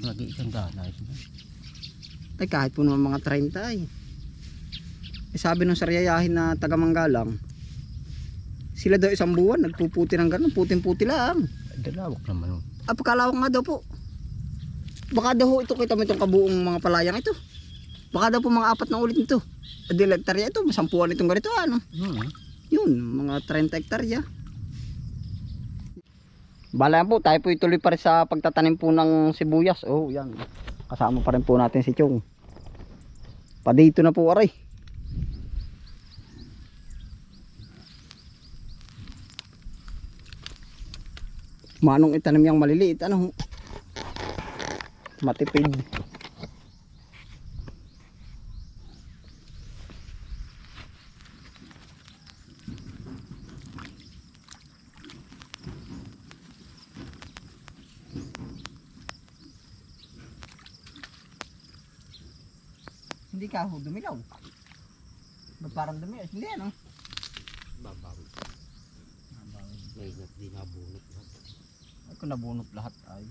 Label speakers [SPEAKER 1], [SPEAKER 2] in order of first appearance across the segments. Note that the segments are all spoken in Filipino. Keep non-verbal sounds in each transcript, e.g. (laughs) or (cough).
[SPEAKER 1] nag-iisang daan ayos na.
[SPEAKER 2] Ay kahit po naman mga 30 ay. Eh, sabi nung saryayahin na taga Manggalang, sila daw isang buwan nagpuputi ng ganun, puting-puti lang.
[SPEAKER 1] Dalawak naman oh.
[SPEAKER 2] Ah, pagkalawak nga daw po. Baka daw ito kita mo itong kabuong mga palayang ito. Baka daw po mga apat na ulit nito. Adi hektarya ito, masampuan itong ganito ano.
[SPEAKER 1] Hmm.
[SPEAKER 2] Yun, mga 30 hektarya. Bala po, tayo po ituloy pa rin sa pagtatanim po ng sibuyas. Oh, yan. Kasama pa rin po natin si Chong. Pa dito na po aray. Manong itanim yung maliliit, ano? Matipid. Ka ho dumilaw. Ba't parang dumi? Hindi ano?
[SPEAKER 1] Babawi. May di nabunot na.
[SPEAKER 2] Ay kung nabunot lahat ay.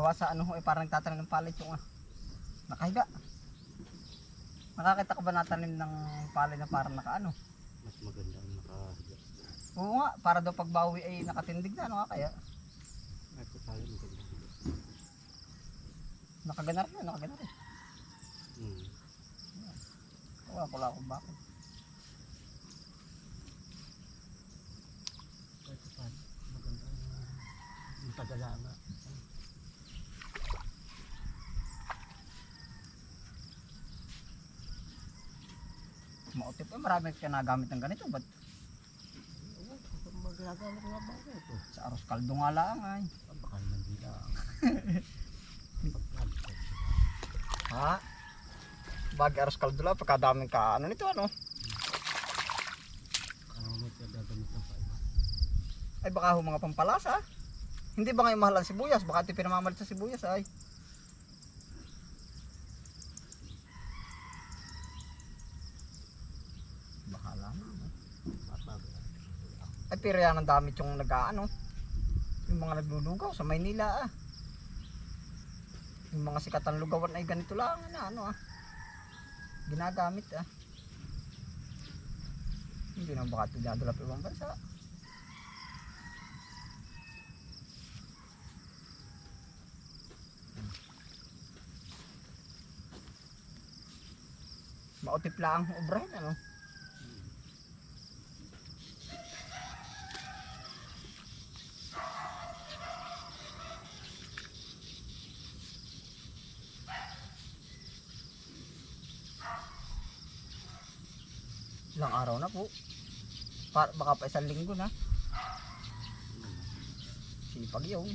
[SPEAKER 2] Gawa sa ano ho eh parang nagtatanim ng palay yung ah. Nakahiga. Nakakita ka ba natanim ng palay na parang nakaano?
[SPEAKER 1] Mas maganda ang nakahiga.
[SPEAKER 2] Oo nga, para daw pagbawi ay nakatindig na, ano nga kaya?
[SPEAKER 1] Ito tayo maganda.
[SPEAKER 2] Nakagana rin, nakagana rin.
[SPEAKER 1] Hmm.
[SPEAKER 2] Wala ko lang kung bakit.
[SPEAKER 1] Maganda ang ang tagalanga.
[SPEAKER 2] Mautip eh, marami ka nagamit ng ganito. Ba't
[SPEAKER 1] Oo, magagamit nga ba ito?
[SPEAKER 2] sa aros kaldo nga lang ay?
[SPEAKER 1] Baka naman di lang. (laughs)
[SPEAKER 2] Ha? Bag aros kaldo lang, pagkadaming ka, ano nito ano? Ay baka ho mga pampalasa. Hindi ba ngayon mahal ang sibuyas? Baka ito pinamamalit sa sibuyas ay. Baka lang.
[SPEAKER 1] Mababawi.
[SPEAKER 2] Ay pero yan ang dami yung nag-ano. Yung mga naglulugaw sa Maynila ah. Yung mga sikatan lugawan ay ganito lang na ano ah. Ginagamit ah. Hindi na baka pa ibang bansa. Mautip lang ang obrahin ano. Ilang araw na po. Pa, baka pa isang linggo na. Sipag yun.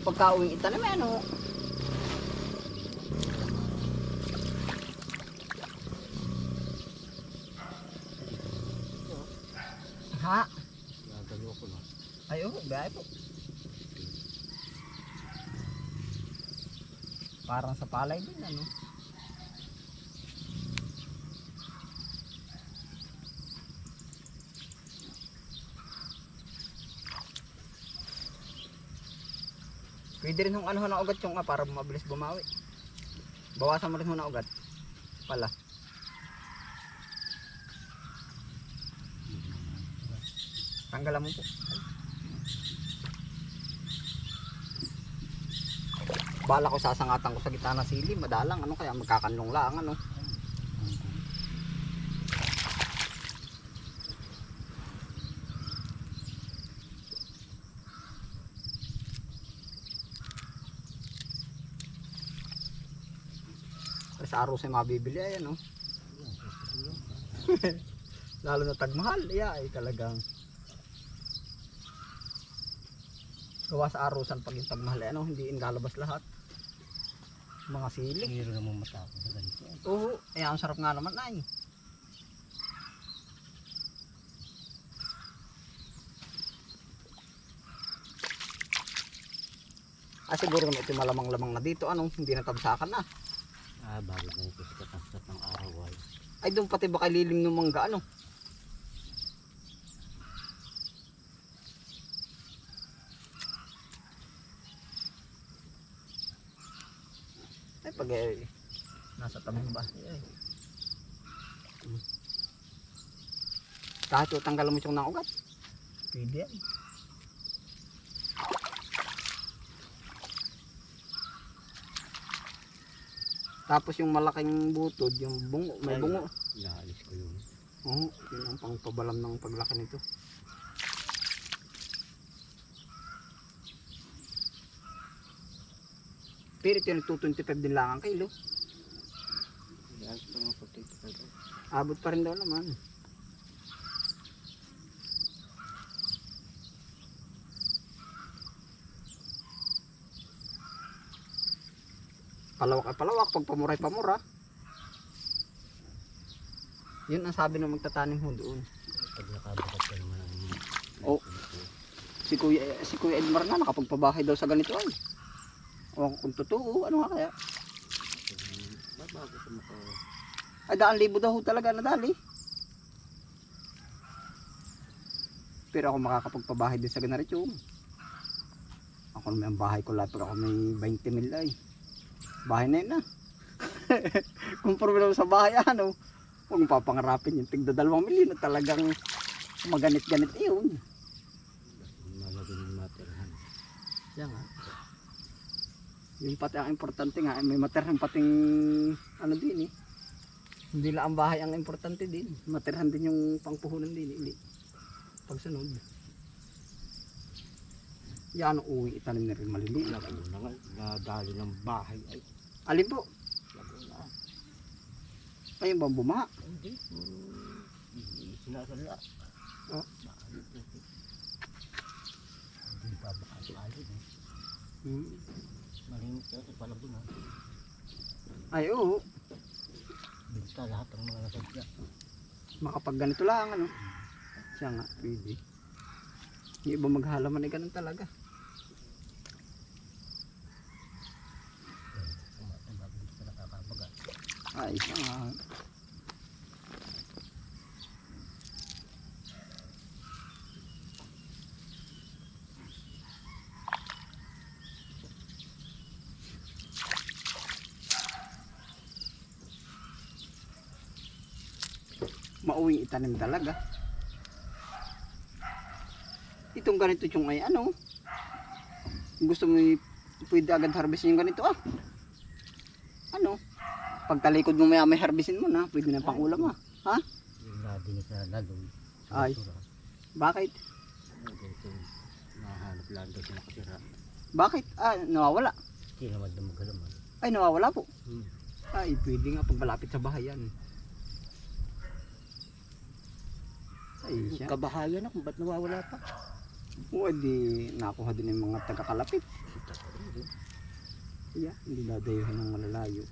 [SPEAKER 2] Pagka uwing itanim ano. Ha?
[SPEAKER 1] Gagalaw ko na.
[SPEAKER 2] Ay, oo, biyahe po. Parang sa palay din, ano? Pwede rin hong ano na ugat yung ah, para mabilis bumawi. Bawasan mo rin na ugat. Pala. Tanggalan mo po. Bala ko sasangatan ko sa gitna ng sili, madalang ano kaya magkakanlong lang ano. Sa araw mabibili ay ano. (laughs) Lalo na tagmahal, iya ay talagang gawa sa arusan pag yung tagmahal ay ano, hindi in lalabas lahat. Mga sili.
[SPEAKER 1] Mayroon namang matapos sa ganito.
[SPEAKER 2] Oo, eh ang sarap nga naman ay. Ah, siguro naman ito malamang-lamang na dito. Ano, hindi na tabsakan na.
[SPEAKER 1] Ah, bago na ito sa ng araw ay.
[SPEAKER 2] Ay, doon pati baka lilim ng mangga, ano? Ay, pag eh, nasa tabing ba? Ay. Kahit utanggal mo siyang ng ugat. Pwede yan. Tapos yung malaking butod, yung bungo, may
[SPEAKER 1] Ay.
[SPEAKER 2] bungo.
[SPEAKER 1] Inaalis ko yun.
[SPEAKER 2] Oo, yun ang pangpabalam ng paglaki nito. Pero ito yung 225 din lang ang kilo.
[SPEAKER 1] Inaalis ko ng potato pala.
[SPEAKER 2] Abot pa rin daw naman. Palawak ay palawak, pag pamura ay pamura. Yun ang sabi ng magtatanim ho doon.
[SPEAKER 1] Pag nakabakat ka naman ang...
[SPEAKER 2] Oh. Si Kuya, si Kuya Edmar na nakapagpabahay daw sa ganito ay. O kung totoo, ano nga kaya?
[SPEAKER 1] Babago sa mukha.
[SPEAKER 2] Ay daan libo daw talaga nadali. Pero ako makakapagpabahay din sa ganarito. Ako naman ang bahay ko lahat pag ako may 20 mil ay. Bahay na yun na. Kung problema sa bahay ano, huwag papangarapin yung tigda dalawang milyon na talagang maganit-ganit yun.
[SPEAKER 1] Ng materhan.
[SPEAKER 2] Yan nga. Yung pati ang importante nga, may materhan pating ano din eh. Hindi lang ang bahay ang importante din. Materhan din yung pangpuhunan din eh. Pagsunod. Yan ang uwi itanim na rin maliliit.
[SPEAKER 1] Lago na nga. Nadali ng bahay ay.
[SPEAKER 2] Alin po?
[SPEAKER 1] Na.
[SPEAKER 2] Ayun bang bumaha?
[SPEAKER 1] Hindi. Hmm. Sinasala.
[SPEAKER 2] Oh.
[SPEAKER 1] Hindi pa baka alin eh.
[SPEAKER 2] Hmm.
[SPEAKER 1] Malimit ka sa pala doon ha.
[SPEAKER 2] Ay oo.
[SPEAKER 1] Binta lahat ng mga nasadya.
[SPEAKER 2] Makapag ganito lang ano. Siya nga, pwede. Yung iba maghalaman ay ganun talaga. Ay, siya nga. Mauwing itanim talaga. Itong ganito yung ay ano. Gusto mo pwede agad harvestin yung ganito ah. Ano? Pag talikod mo maya may harvestin mo na, pwede na pang ulam ah. Ha?
[SPEAKER 1] Yung na laloy.
[SPEAKER 2] Ay. Bakit?
[SPEAKER 1] Nahanap lang siya nakatira.
[SPEAKER 2] Bakit? Ah, nawawala.
[SPEAKER 1] Hindi naman na magalaman.
[SPEAKER 2] Ay, nawawala po.
[SPEAKER 1] Hmm.
[SPEAKER 2] Ay, pwede nga pag malapit sa bahay yan. Ay, siya.
[SPEAKER 1] Kabahayan ako, ba't nawawala pa?
[SPEAKER 2] O, di nakuha din yung mga taga-kalapit. Yeah, hindi dadayuhin ng malalayo.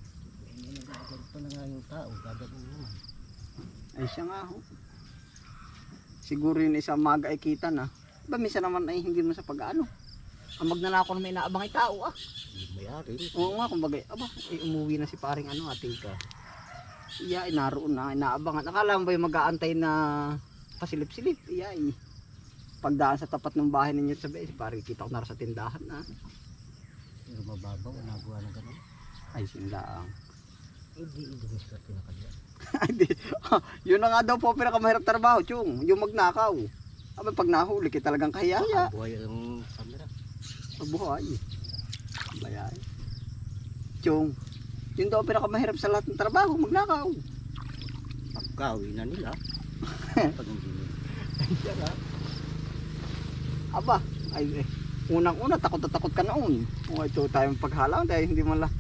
[SPEAKER 1] Hindi nagaganto na nga yung tao, gagawin naman.
[SPEAKER 2] Ay, siya nga ho. Siguro yun isang maga ay kita na. Ba, minsan naman ay hindi mo sa pag-ano. Ang magnanako na may inaabang ay tao ah.
[SPEAKER 1] Mayari.
[SPEAKER 2] Oo nga, kumbaga, aba, eh, umuwi na si paring ano, ate ka. Iya, eh, naroon na, inaabangan. Akala mo ba yung mag-aantay na pasilip-silip? Iya, eh. Pagdaan sa tapat ng bahay ninyo sabi, si paring kita ko naroon sa tindahan na.
[SPEAKER 1] Pero mababaw, nagawa ng ganun.
[SPEAKER 2] Ay, sindaang.
[SPEAKER 1] Hindi, hindi mo siya pinakadya. (laughs) (laughs)
[SPEAKER 2] Yun na nga daw po pinakamahirap trabaho, Chong. Yung magnakaw. Aba, pag nahuli, kita talagang kahiyaya.
[SPEAKER 1] Buhay ang camera.
[SPEAKER 2] Mabuhay. Bayay. Chong. Yun daw pinakamahirap sa lahat ng trabaho, magnakaw.
[SPEAKER 1] Pagkawi na nila. (laughs)
[SPEAKER 2] Aba, ay eh. Unang-una, takot na takot ka noon. O ito tayong paghalang dahil hindi man la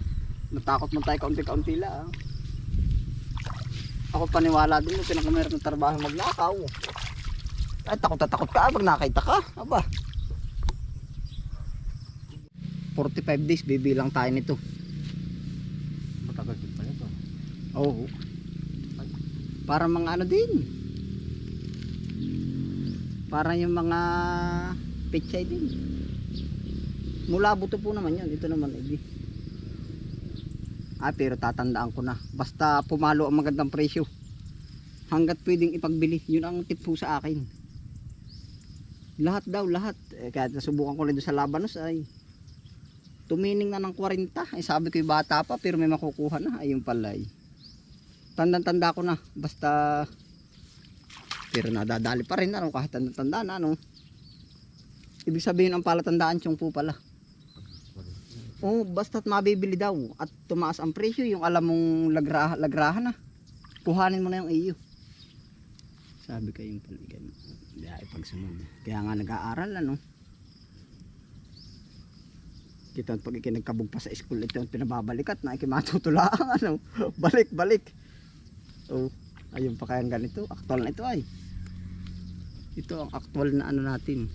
[SPEAKER 2] natakot man tayo kaunti-kaunti lang. Ako paniwala din mo, pinakamahirap ng trabaho magnakaw. Ay, takot na takot ka, pag nakita ka. Aba. 45 days, bibilang tayo nito. Oo. Para mga ano din. Para yung mga pechay din. Mula buto po naman yun. Ito naman, hindi. Ah, pero tatandaan ko na. Basta pumalo ang magandang presyo. Hanggat pwedeng ipagbili. Yun ang tip po sa akin. Lahat daw, lahat. Eh, kaya nasubukan ko rin doon sa Labanos ay tumining na ng 40. Ay sabi ko yung bata pa pero may makukuha na. Ayun pala eh. Tandang-tanda ko na. Basta pero nadadali pa rin ano kahit tanda-tanda na ano. Ibig sabihin ang palatandaan tiyong po pala. Oo, basta't mabibili daw at tumaas ang presyo yung alam mong lagra, lagrahan na. Kuhanin mo na yung iyo. Sabi ko yung pala ganun. Hindi ay. Kaya nga nag-aaral ano. Kita pag ikinagkabog pa sa school ito pinababalikat na ikimatutulaan (laughs) ano. balik balik. Oh, ayun pa kayang ganito. Aktual na ito ay. Ito ang aktual na ano natin.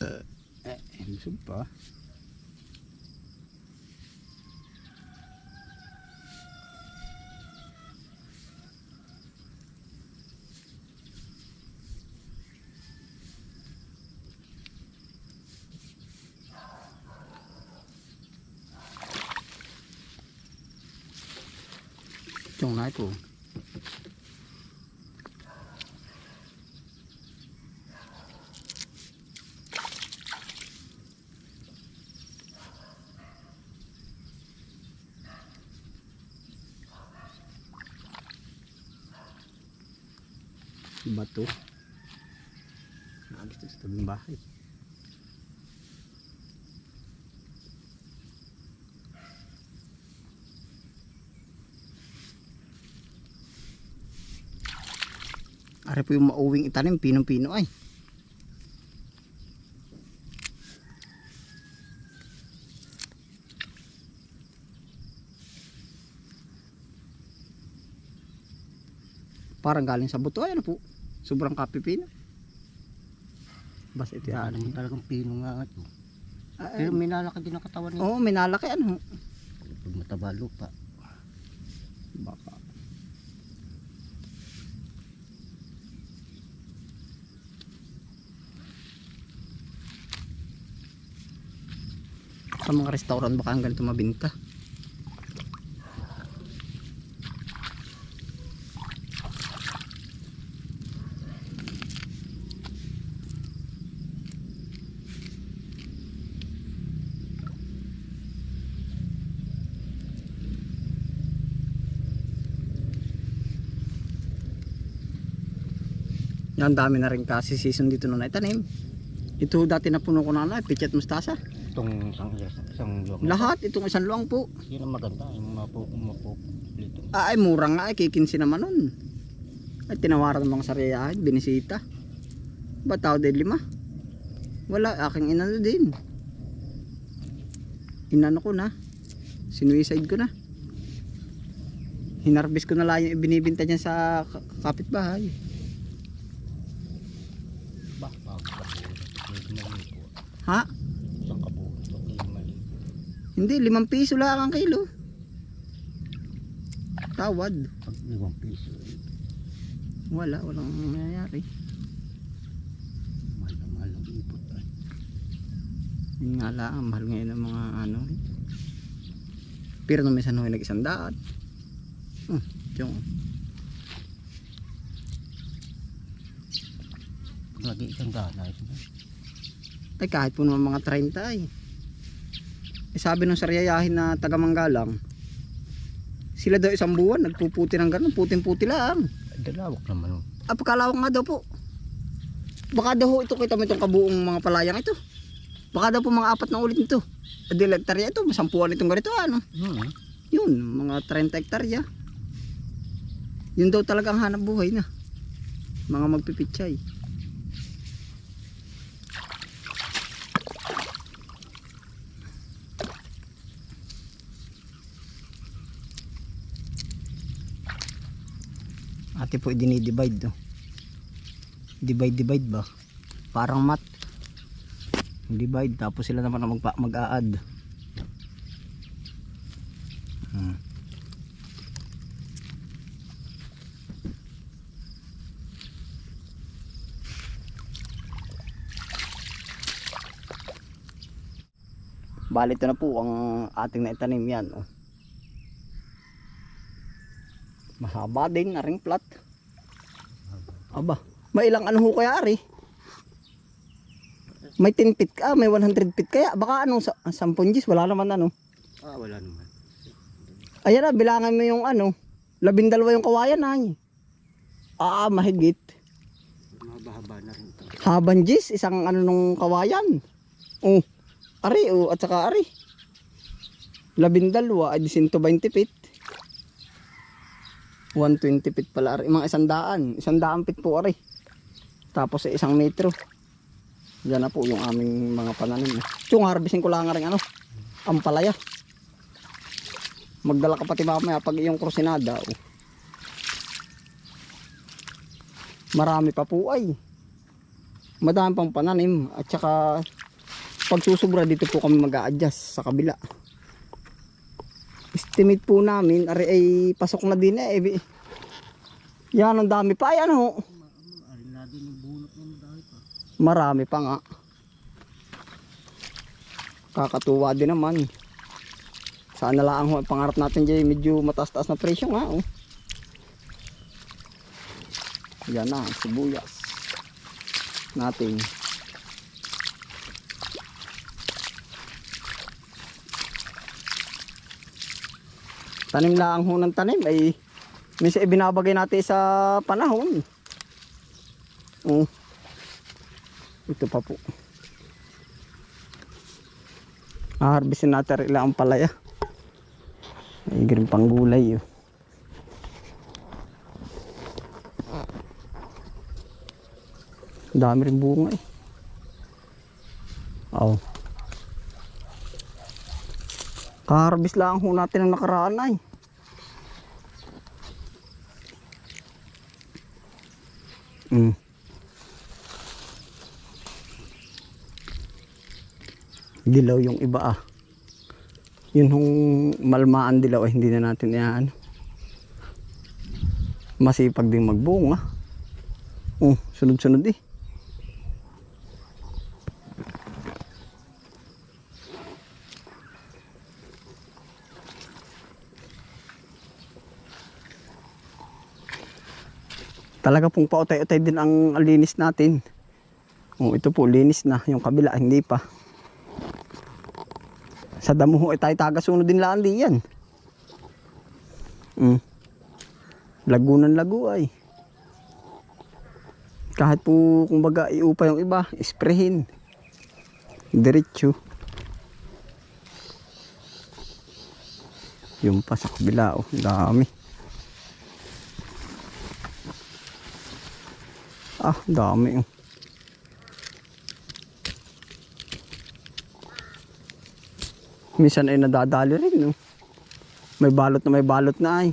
[SPEAKER 2] Eh, busog pa. Trong nái po. Bato nakagis sa tabing bahay Ari po yung mauwing itanim, pinong-pino ay. Parang galing sa buto ay ano po. Sobrang kapipino. Basta ito yan.
[SPEAKER 1] Mo talagang pino nga ito.
[SPEAKER 2] Ah,
[SPEAKER 1] Pero may nalaki din ang katawan niya.
[SPEAKER 2] Oo, may nalaki ano.
[SPEAKER 1] Pag mataba lupa.
[SPEAKER 2] Baka. Sa mga restaurant baka ang ganito mabinta. Yan dami na rin kasi season dito na naitanim. Ito dati na puno ko na na, pichet mustasa.
[SPEAKER 1] Itong isang, isang luwag.
[SPEAKER 2] Lahat itong isang luang po.
[SPEAKER 1] Yun ang maganda. Yung mapo, dito.
[SPEAKER 2] Ah, ay mura nga ay kikinsi naman nun. Ay tinawaran ng mga sariyahan, binisita. Ba tao din lima? Wala, aking inano din. Inano ko na. Sinuicide ko na. Hinarbis ko na lang yung ibinibinta niya sa ka- kapitbahay.
[SPEAKER 1] Ba, bago ka po. Medyo malipo.
[SPEAKER 2] Ha?
[SPEAKER 1] Isang. Ito.
[SPEAKER 2] Hindi, limang piso lang ang kilo. Tawad.
[SPEAKER 1] Pag limang piso.
[SPEAKER 2] Wala, walang nangyayari.
[SPEAKER 1] Mahal na mahal ang ipot.
[SPEAKER 2] Yun nga lang, ang mahal ngayon ng mga ano. eh. Pero nung minsan ho, nag-isang daan. Hmm,
[SPEAKER 1] Pag lagi isang daan. Na.
[SPEAKER 2] Ay kahit po naman mga 30 ay. Eh, sabi nung saryayahin na taga Manggalang, sila daw isang buwan, nagpuputi ng ganun, puting-puti lang.
[SPEAKER 1] Ay, Dalawak naman. Oh.
[SPEAKER 2] Ah, pagkalawak nga daw po. Baka daw ito kita mo itong kabuong mga palayang ito. Baka daw po mga apat na ulit nito. Adi hektarya ito, masampuan itong ganito ano.
[SPEAKER 1] Hmm.
[SPEAKER 2] Yun, mga 30 hektarya. Yun daw talaga ang hanap buhay na. mga magpipitsay. Ate po dinidivide no. Divide divide ba? Parang mat. Divide tapos sila naman ang mag-a-add. Hmm. Bali ito na po ang ating naitanim yan. Oh. Mahaba din na ring plat. Aba, may ilang ano ho kaya ari? May 10 feet ka, may 100 feet kaya. Baka anong sa 10 Gs, wala naman ano.
[SPEAKER 1] Ah, wala naman.
[SPEAKER 2] Ayan na, bilangan mo yung ano. Labindalwa yung kawayan ay. Ah, mahigit.
[SPEAKER 1] Mahaba-haba na rin ito.
[SPEAKER 2] Haban Gs, isang ano nung kawayan. Oh, ari, oh, at saka ari. Labindalwa, ay di 120 feet. 120 feet pala, ari. Mga isandaan. Isandaan feet po, ari. Tapos sa isang metro. Yan na po yung aming mga pananim. Yung harvesting ko lang rin ano, ang palaya. Magdala ka pati mamaya pag iyong krusinada. Oh. Marami pa po ay. Madami pang pananim. At saka pag susubra dito po kami mag-a-adjust sa kabila. Estimate po namin, ari ay pasok na din eh. Bi- Yan, ang dami pa. Ay, ano, marami pa nga. Kakatuwa din naman. Sana lang ang pangarap natin dyan medyo mataas-taas na presyo nga. Oh. Yan na, sibuyas. Natin. Tanim lang ho ng tanim ay minsan ibinabagay natin sa panahon. Oh. Ito pa po. Harvestin natin rin ang palaya. Ay, green pang gulay. Oh. Dami rin bunga eh. Oh. Kaharbis lang ho natin ang nakaraan ay. Mm. dilaw yung iba ah. Yun hong malmaan dilaw ay hindi na natin yan. Masipag din magbunga. Oh, sunod-sunod eh. Talaga pong pautay-utay din ang linis natin. Oh, ito po linis na. Yung kabila hindi pa. Sa damo ho, eh, tayo tagasunod din lang yan. Mm. Lagunan lagu ay. Kahit po kumbaga iupa yung iba, isprehin. Diretso. Yung pa sa kabila oh, dami. Ah, dami oh. Minsan ay nadadali rin, no? May balot na may balot na ay.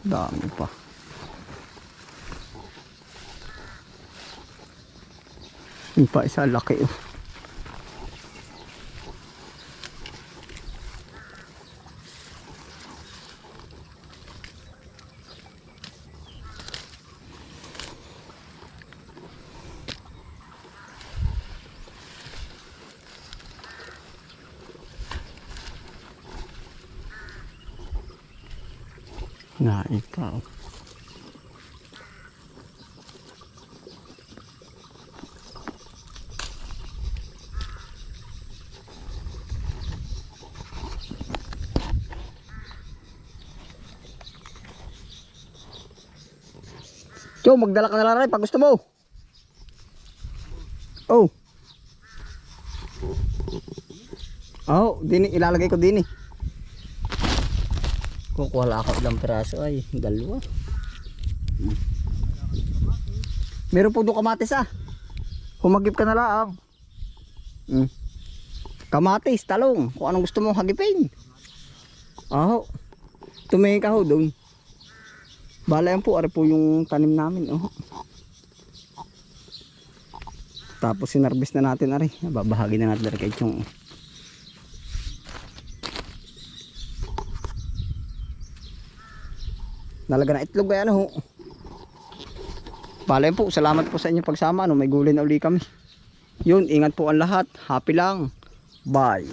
[SPEAKER 2] Dami pa. Yung pa isa laki, oh. Na ikaw. Joe, magdala ka na lang rin pag gusto mo. Oh. Oh, dini ilalagay ko dini. Kukuha lang ako ilang piraso ay dalawa. Hmm. Meron po doon kamatis ah. Humagip ka na lang. Mm. Kamatis, talong. Kung anong gusto mong hagipin. Aho. Tumingin ka ho doon. Bala yan po, ari po yung tanim namin. Oh. Tapos sinarbis na natin ari. Babahagi na natin ari kay Chong. Nalaga na itlog kaya ano ho. Bala yan po, salamat po sa inyo pagsama. Ano, may gulay na uli kami. Yun, ingat po ang lahat. Happy lang. Bye.